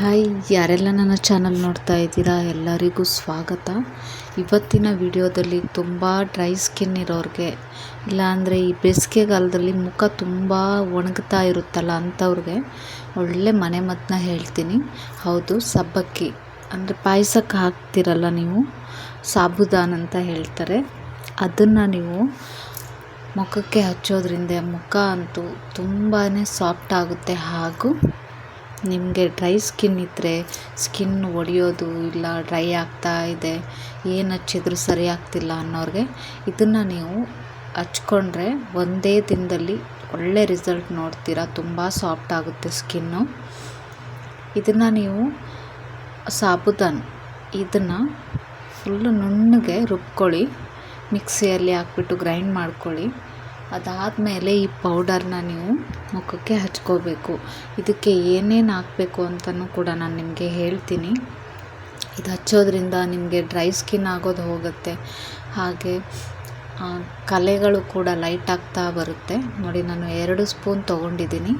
Hi, ಯಾರೆಲ್ಲ ನನ್ನ channel ನೋಡ್ತಾ ಇದ್ದೀರಾ? ಎಲ್ಲರಿಗೂ ಸ್ವಾಗತ. ಇವತ್ತಿನ ವಿಡಿಯೋದಲ್ಲಿ ತುಂಬ ಡ್ರೈ ಸ್ಕಿನ್ ಇರೋರಿಗೆ ಇಲ್ಲಾಂದರೆ ಈ ಬೇಸಿಗೆಗಾಲದಲ್ಲಿ ಮುಖ ತುಂಬ ಒಣಗ್ತಾ ಇರುತ್ತಲ್ಲ ಅಂಥವ್ರಿಗೆ ಒಳ್ಳೆ ಮನೆ ಮದ್ದನ್ನ ಹೇಳ್ತೀನಿ. ಹೌದು, ಸಬ್ಬಕ್ಕಿ. ಅಂದರೆ ಪಾಯಸಕ್ಕೆ ಹಾಕ್ತಿರಲ್ಲ ನೀವು? ಸಾಬುದಾನ್ ಅಂತ ಹೇಳ್ತಾರೆ. ಅದನ್ನು ನೀವು ಮುಖಕ್ಕೆ ಹಚ್ಚೋದ್ರಿಂದ ಮುಖ ಅಂತೂ ತುಂಬಾ ಸಾಫ್ಟ್ ಆಗುತ್ತೆ. ಹಾಗೂ ನಿಮಗೆ ಡ್ರೈ ಸ್ಕಿನ್ ಇದ್ದರೆ ಸ್ಕಿನ್ ಒಡೆಯೋದು ಇಲ್ಲ ಡ್ರೈ ಆಗ್ತಾ ಇದೆ, ಏನು ಹಚ್ಚಿದ್ರು ಸರಿ ಆಗ್ತಿಲ್ಲ ಅನ್ನೋರಿಗೆ ಇದನ್ನು ನೀವು ಹಚ್ಕೊಂಡ್ರೆ ಒಂದೇ ದಿನದಲ್ಲಿ ಒಳ್ಳೆ ರಿಸಲ್ಟ್ ನೋಡ್ತೀರಾ, ತುಂಬ ಸಾಫ್ಟ್ ಆಗುತ್ತೆ ಸ್ಕಿನ್ನು. ಇದನ್ನು ನೀವು ಸಾಬುದಾನ್ ಇದನ್ನು ಫುಲ್ಲು ನುಣ್ಣಗೆ ರುಬ್ಕೊಳ್ಳಿ, ಮಿಕ್ಸಿಯಲ್ಲಿ ಹಾಕ್ಬಿಟ್ಟು ಗ್ರೈಂಡ್ ಮಾಡ್ಕೊಳ್ಳಿ. ಅದಾದಮೇಲೆ ಈ ಪೌಡರ್ನ ನೀವು ಮುಖಕ್ಕೆ ಹಚ್ಕೋಬೇಕು. ಇದಕ್ಕೆ ಏನೇನು ಹಾಕಬೇಕು ಅಂತಲೂ ಕೂಡ ನಾನು ನಿಮಗೆ ಹೇಳ್ತೀನಿ. ಇದು ಹಚ್ಚೋದ್ರಿಂದ ನಿಮಗೆ ಡ್ರೈ ಸ್ಕಿನ್ ಆಗೋದು ಹೋಗುತ್ತೆ. ಹಾಗೆ ಕಲೆಗಳು ಕೂಡ ಲೈಟ್ ಆಗ್ತಾ ಬರುತ್ತೆ. ನೋಡಿ, ನಾನು ಎರಡು ಸ್ಪೂನ್ ತೊಗೊಂಡಿದ್ದೀನಿ.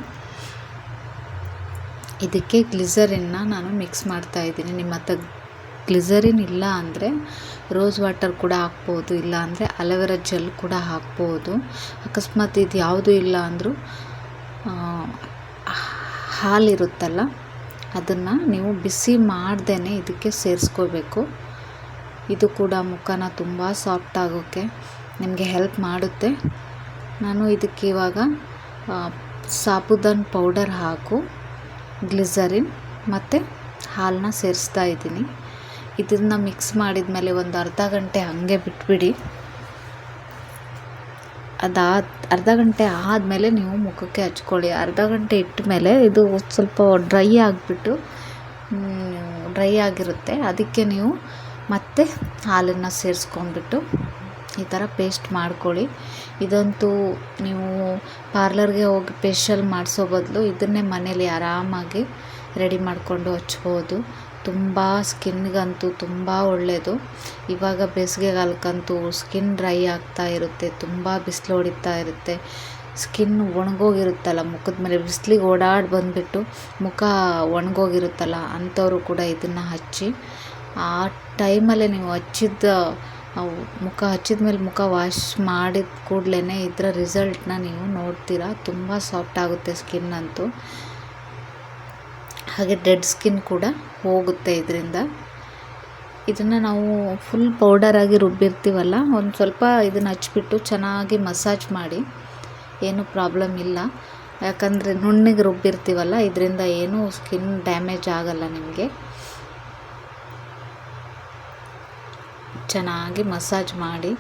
ಇದಕ್ಕೆ ಗ್ಲಿಸರಿನ್ನ ನಾನು ಮಿಕ್ಸ್ ಮಾಡ್ತಾ ಇದ್ದೀನಿ. ನಿಮ್ಮ ಹತ್ರ ಗ್ಲಿಸರಿನ್ ಇಲ್ಲ ಅಂದರೆ ರೋಸ್ ವಾಟರ್ ಕೂಡ ಹಾಕ್ಬೋದು, ಇಲ್ಲ ಅಂದರೆ ಅಲೋವೆರಾ ಜೆಲ್ ಕೂಡ ಹಾಕ್ಬೋದು. ಅಕಸ್ಮಾತ್ ಇದು ಯಾವುದೂ ಇಲ್ಲ ಅಂದರೂ ಹಾಲಿರುತ್ತಲ್ಲ, ಅದನ್ನು ನೀವು ಬಿಸಿ ಮಾಡ್ದೇ ಇದಕ್ಕೆ ಸೇರಿಸ್ಕೋಬೇಕು. ಇದು ಕೂಡ ಮುಖನ ತುಂಬ ಸಾಫ್ಟ್ ಆಗೋಕ್ಕೆ ನಿಮಗೆ ಹೆಲ್ಪ್ ಮಾಡುತ್ತೆ. ನಾನು ಇದಕ್ಕೆ ಇವಾಗ ಸಾಬುದಾನ್ ಪೌಡರ್ ಹಾಕು, ಗ್ಲಿಸರಿನ್ ಮತ್ತು ಹಾಲನ್ನ ಸೇರಿಸ್ತಾ ಇದ್ದೀನಿ. ಇದನ್ನು ಮಿಕ್ಸ್ ಮಾಡಿದ ಮೇಲೆ ಒಂದು ಅರ್ಧ ಗಂಟೆ ಹಾಗೆ ಬಿಟ್ಬಿಡಿ. ಅದಾದ, ಅರ್ಧ ಗಂಟೆ ಆದಮೇಲೆ ನೀವು ಮುಖಕ್ಕೆ ಹಚ್ಕೊಳ್ಳಿ. ಅರ್ಧ ಗಂಟೆ ಇಟ್ಟ ಮೇಲೆ ಇದು ಸ್ವಲ್ಪ ಡ್ರೈ ಆಗಿಬಿಟ್ಟು ಡ್ರೈ ಆಗಿರುತ್ತೆ. ಅದಕ್ಕೆ ನೀವು ಮತ್ತೆ ಹಾಲನ್ನು ಸೇರಿಸ್ಕೊಂಡ್ಬಿಟ್ಟು ಈ ಥರ ಪೇಸ್ಟ್ ಮಾಡ್ಕೊಳ್ಳಿ. ಇದಂತೂ ನೀವು ಪಾರ್ಲರ್ಗೆ ಹೋಗಿ ಫೇಶಿಯಲ್ ಮಾಡಿಸೋ ಬದಲು ಇದನ್ನೇ ಮನೇಲಿ ಆರಾಮಾಗಿ ರೆಡಿ ಮಾಡಿಕೊಂಡು ಹಚ್ಬೋದು. ತುಂಬ ಸ್ಕಿನ್ಗಂತೂ ತುಂಬ ಒಳ್ಳೆಯದು ಇವಾಗ ಬೇಸಿಗೆಗಾಲಕ್ಕಂತೂ ಸ್ಕಿನ್ ಡ್ರೈ ಆಗ್ತಾ ಇರುತ್ತೆ, ತುಂಬ ಬಿಸಿಲು ಹೊಡಿತಾ ಇರುತ್ತೆ. ಸ್ಕಿನ್ ಒಣಗೋಗಿರುತ್ತಲ್ಲ, ಮುಖದ ಮೇಲೆ ಬಿಸಿಲಿಗೆ ಓಡಾಡಿ ಬಂದುಬಿಟ್ಟು ಮುಖ ಒಣಗೋಗಿರುತ್ತಲ್ಲ, ಅಂಥವರು ಕೂಡ ಇದನ್ನು ಹಚ್ಚಿ, ಆ ಟೈಮಲ್ಲೇ ನೀವು ಹಚ್ಚಿದ್ದ ಮುಖ ಹಚ್ಚಿದ ಮೇಲೆ ಮುಖ ವಾಶ್ ಮಾಡಿದ ಕೂಡಲೇ ಇದರ ರಿಸಲ್ಟನ್ನ ನೀವು ನೋಡ್ತೀರಾ. ತುಂಬ ಸಾಫ್ಟ್ ಆಗುತ್ತೆ ಸ್ಕಿನ್ ಅಂತೂ ಹಾಗೆ ಡೆಡ್ ಸ್ಕಿನ್ ಕೂಡ ಹೋಗುತ್ತೆ ಇದರಿಂದ. ಇದನ್ನು ನಾವು ಫುಲ್ ಪೌಡರಾಗಿ ರುಬ್ಬಿರ್ತೀವಲ್ಲ, ಒಂದು ಸ್ವಲ್ಪ ಇದನ್ನು ಹಚ್ಬಿಟ್ಟು ಚೆನ್ನಾಗಿ ಮಸಾಜ್ ಮಾಡಿ, ಏನೂ ಪ್ರಾಬ್ಲಮ್ ಇಲ್ಲ. ಯಾಕಂದರೆ ನುಣ್ಣಿಗೆ ರುಬ್ಬಿರ್ತೀವಲ್ಲ, ಇದರಿಂದ ಏನೂ ಸ್ಕಿನ್ ಡ್ಯಾಮೇಜ್ ಆಗಲ್ಲ ನಿಮಗೆ. ಚೆನ್ನಾಗಿ ಮಸಾಜ್ ಮಾಡಿ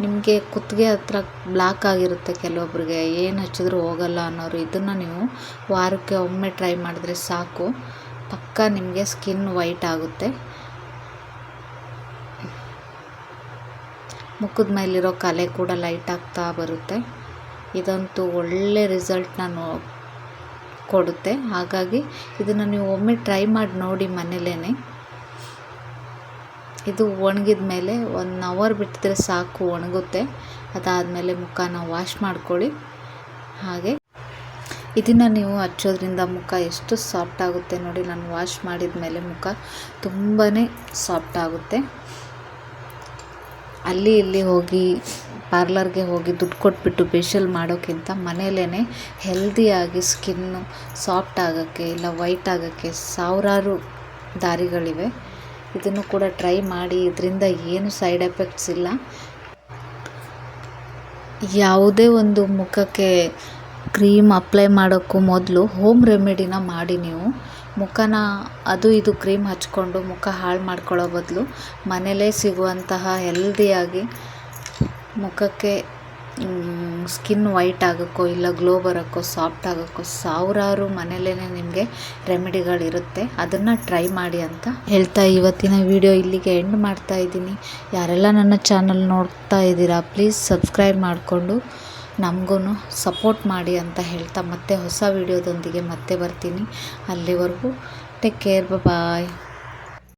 ನಿಮಗೆ ಕುತ್ತಿಗೆ ಹತ್ರ ಬ್ಲಾಕ್ ಆಗಿರುತ್ತೆ ಕೆಲವೊಬ್ಬರಿಗೆ ಏನು ಹಚ್ಚಿದ್ರೂ ಹೋಗಲ್ಲ ಅನ್ನೋರು. ಇದನ್ನು ನೀವು ವಾರಕ್ಕೆ ಒಮ್ಮೆ ಟ್ರೈ ಮಾಡಿದ್ರೆ ಸಾಕು. ಪಕ್ಕ ನಿಮಗೆ ಸ್ಕಿನ್ ವೈಟ್ ಆಗುತ್ತೆ. ಮುಖದ ಮೇಲಿರೋ ಕಲೆ ಕೂಡ ಲೈಟ್ ಆಗ್ತಾ ಬರುತ್ತೆ. ಇದಂತೂ ಒಳ್ಳೆ ರಿಸಲ್ಟ್ ನಾನು ಕೊಡುತ್ತೆ. ಹಾಗಾಗಿ ಇದನ್ನು ನೀವು ಒಮ್ಮೆ ಟ್ರೈ ಮಾಡಿ ನೋಡಿ ಮನೇಲೇ ಇದು ಒಣಗಿದ ಮೇಲೆ ಒನ್ ಅವರ್ ಬಿಟ್ಟಿದ್ರೆ ಸಾಕು, ಒಣಗುತ್ತೆ. ಅದಾದಮೇಲೆ ಮುಖನ ವಾಶ್ ಮಾಡ್ಕೊಳ್ಳಿ. ಹಾಗೆ. ಇದನ್ನು ನೀವು ಹಚ್ಚೋದ್ರಿಂದ ಮುಖ ಎಷ್ಟು ಸಾಫ್ಟ್ ಆಗುತ್ತೆ ನೋಡಿ, ನಾನು ವಾಶ್ ಮಾಡಿದ ಮೇಲೆ ಮುಖ ತುಂಬಾ ಸಾಫ್ಟ್ ಆಗುತ್ತೆ. ಅಲ್ಲಿ ಇಲ್ಲಿ ಹೋಗಿ ಪಾರ್ಲರ್ಗೆ ಹೋಗಿ ದುಡ್ಡು ಕೊಟ್ಬಿಟ್ಟು ಫೇಶಿಯಲ್ ಮಾಡೋಕ್ಕಿಂತ ಮನೆಯಲ್ಲೇ ಹೆಲ್ದಿಯಾಗಿ ಸ್ಕಿನ್ನು ಸಾಫ್ಟ್ ಆಗೋಕ್ಕೆ, ಇಲ್ಲ ವೈಟ್ ಆಗೋಕ್ಕೆ ಸಾವಿರಾರು ದಾರಿಗಳಿವೆ. ಇದನ್ನು ಕೂಡ ಟ್ರೈ ಮಾಡಿ. ಇದರಿಂದ ಏನು ಸೈಡ್ ಎಫೆಕ್ಟ್ಸ್ ಇಲ್ಲ. ಯಾವುದೇ ಒಂದು ಮುಖಕ್ಕೆ ಕ್ರೀಮ್ ಅಪ್ಲೈ ಮಾಡೋಕ್ಕೂ ಮೊದಲು ಹೋಮ್ ರೆಮಿಡಿನ ಮಾಡಿ ನೀವು. ಮುಖನ ಅದು ಇದು ಕ್ರೀಮ್ ಹಚ್ಕೊಂಡು ಮುಖ ಹಾಳು ಮಾಡ್ಕೊಳ್ಳೋ ಬದಲು ಮನೇಲೇ ಸಿಗುವಂತಹ ಹೆಲ್ದಿಯಾಗಿ ಮುಖಕ್ಕೆ ಸ್ಕಿನ್ ವೈಟ್ ಆಗೋಕ್ಕೋ ಇಲ್ಲ ಗ್ಲೋ ಬರೋಕ್ಕೋ ಸಾಫ್ಟ್ ಆಗೋಕ್ಕೋ ಸಾವಿರಾರು ಮನೇಲೇ ನಿಮಗೆ ರೆಮಿಡಿಗಳಿರುತ್ತೆ ಅದನ್ನು ಟ್ರೈ ಮಾಡಿ ಅಂತ ಹೇಳ್ತಾ ಇವತ್ತಿನ ವಿಡಿಯೋ ಇಲ್ಲಿಗೆ ಎಂಡ್ ಮಾಡ್ತಾ ಇದ್ದೀನಿ. ಯಾರೆಲ್ಲ ನನ್ನ ಚಾನಲ್ ನೋಡ್ತಾ ಇದ್ದೀರಾ ಪ್ಲೀಸ್ ಸಬ್ಸ್ಕ್ರೈಬ್ ಮಾಡಿಕೊಂಡು ನಮಗೂ ಸಪೋರ್ಟ್ ಮಾಡಿ ಅಂತ ಹೇಳ್ತಾ ಮತ್ತೆ ಹೊಸ ವಿಡಿಯೋದೊಂದಿಗೆ ಮತ್ತೆ ಬರ್ತೀನಿ. ಅಲ್ಲಿವರೆಗೂ ಟೇಕ್ ಕೇರ್ ಬಾಯ್